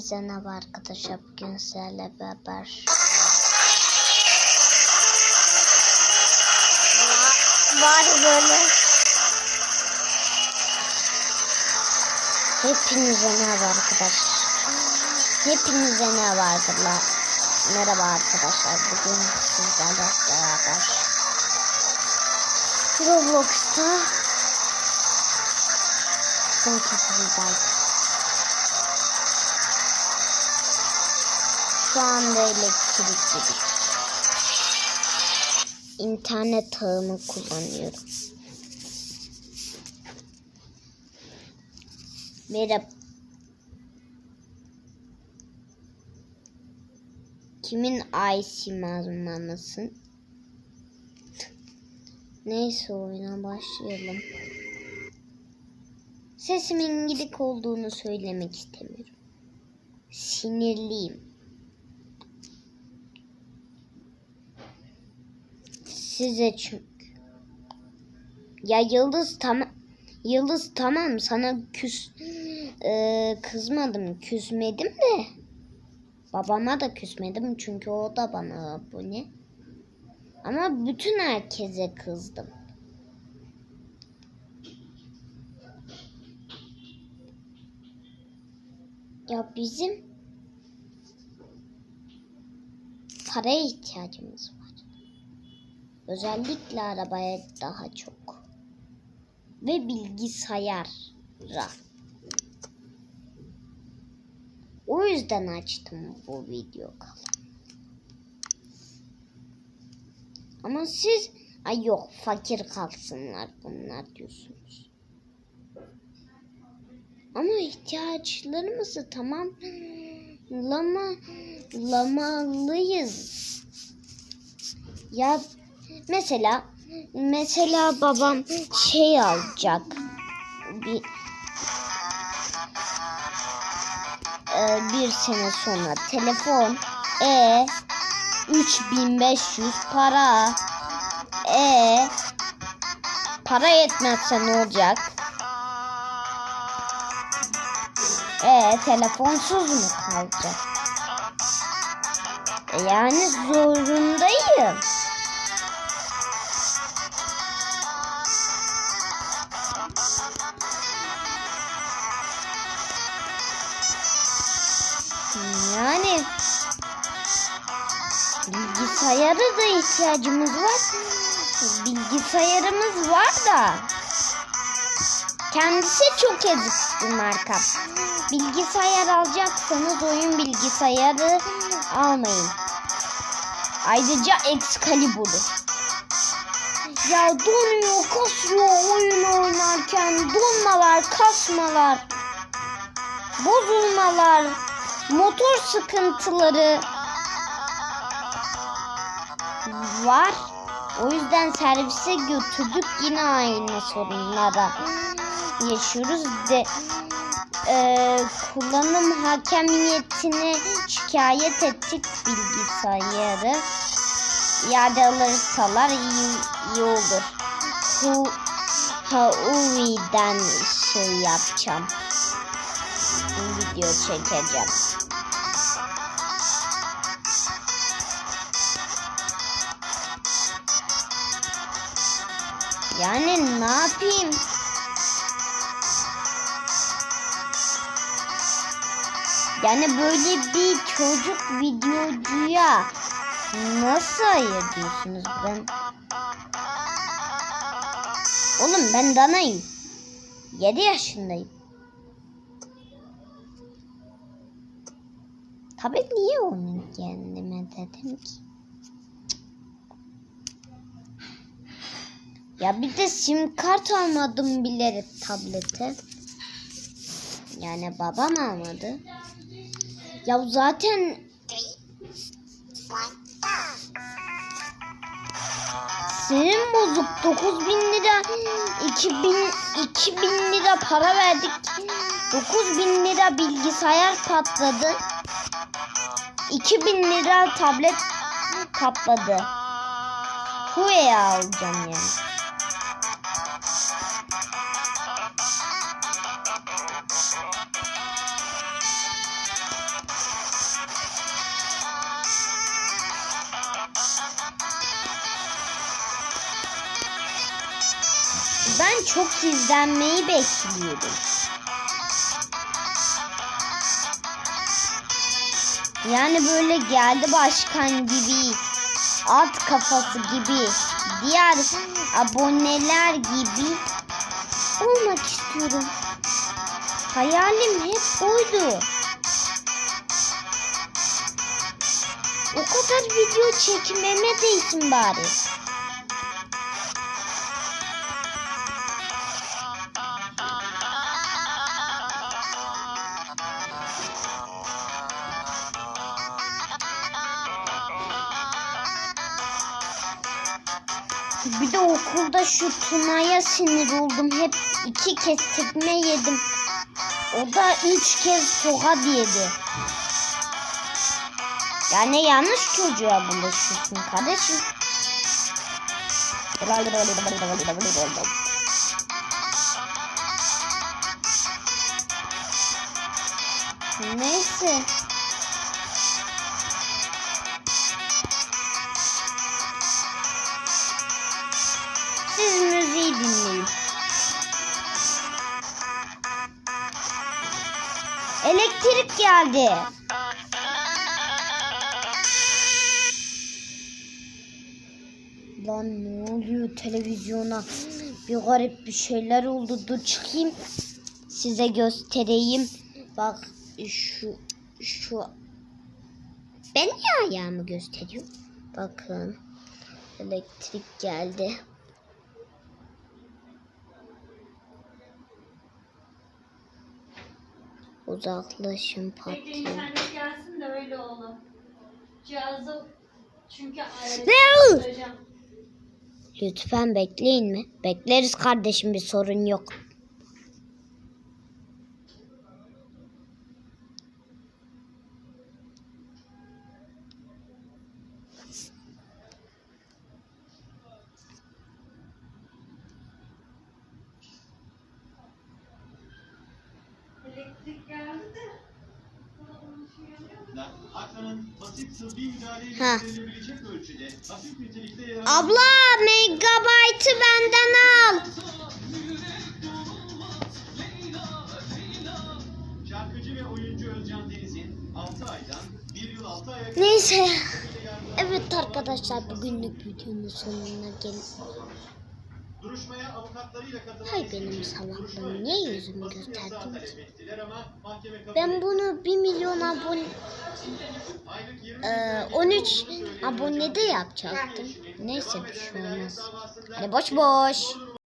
Hepinize merhaba arkadaşlar. Bugün sizlerle beraber var böyle. Hepinize merhaba arkadaşlar. Hepinize merhaba arkadaşlar. Merhaba arkadaşlar. Bugün sizlerle beraber Roblox'ta son kesildi. Şu anda elektrikli. İnternet ağımı kullanıyorum. Merhaba. Kimin IC mazmamasın? Neyse oyuna başlayalım. Sesimin gidik olduğunu söylemek istemiyorum. Sinirliyim. Size çünkü. Ya Yıldız tamam. Yıldız tamam sana küs e, kızmadım küsmedim de babama da küsmedim çünkü o da bana abone ama bütün herkese kızdım ya bizim paraya ihtiyacımız var özellikle arabaya daha çok ve bilgisayara. O yüzden açtım bu video kanalı. Ama siz ay yok fakir kalsınlar bunlar diyorsunuz. Ama ihtiyaçlarımızı tamamlamalıyız. Ya mesela mesela babam şey alacak. Bir e, bir sene sonra telefon e 3500 para e para yetmezse ne olacak? E telefonsuz mu kalacak? E, yani zorundayım. Bilgisayara da ihtiyacımız var. Bilgisayarımız var da kendisi çok ezik bir marka. Bilgisayar alacaksanız oyun bilgisayarı almayın. Ayrıca Excalibur'u. Ya donuyor, kasıyor oyun oynarken. Donmalar, kasmalar, bozulmalar, motor sıkıntıları var. O yüzden servise götürdük yine aynı sorunlara yaşıyoruz de e, kullanım hakemiyetine şikayet ettik bilgisayarı. İade alırsalar iyi, iyi olur. Hu, Huawei'den şey yapacağım. Video çekeceğim. Yani ne yapayım? Yani böyle bir çocuk videocuya nasıl hayır diyorsunuz ben? Oğlum ben danayım. 7 yaşındayım. Tabii niye onu kendime dedim ki? Ya bir de sim kart almadım bilerek tablete. Yani babam almadı. Ya zaten senin bozuk 9000 lira 2000 2000 lira para verdik. 9000 lira bilgisayar patladı. 2000 lira tablet patladı. Huawei alacağım yani. Ben çok izlenmeyi bekliyorum. Yani böyle geldi başkan gibi, alt kafası gibi, diğer aboneler gibi olmak istiyorum. Hayalim hep buydu. O kadar video çekmeme değsin bari. Bir de okulda şu Tuna'ya sinir oldum. Hep iki kez tekme yedim. O da üç kez tokat yedi. Yani yanlış çocuğa bulaşıyorsun kardeşim. Neyse. Elektrik geldi. Lan ne oluyor televizyona? Bir garip bir şeyler oldu. Dur çıkayım. Size göstereyim. Bak şu şu ben niye ayağımı gösteriyorum? Bakın. Elektrik geldi. Uzaklaşın Bekleyin patlayın. internet gelsin de öyle oğlum. Cihazı çünkü ayarlayacağım. Lütfen bekleyin mi? Bekleriz kardeşim bir sorun yok. Elektrik geldi de. da Akran'ın basit tıbbi müdahaleyle Ha. Abla megabaytı benden al. şarkıcı ve oyuncu Özcan Deniz'in 6 aydan 1 yıl 6 aya kadar Neyse. Evet arkadaşlar bugünlük videonun sonuna gelin. Duruşmaya avukatlarıyla katılan Hay benim salaklığım, niye yüzümü basın yasağı gösterdin talep ettiler ama mahkeme kabul Ben bunu 1 milyon abone Aylık 20 Ee, bin 13 olduğunu söylüyor abonede yapacaktım. Neyse bir şey olmaz. Hani boş boş.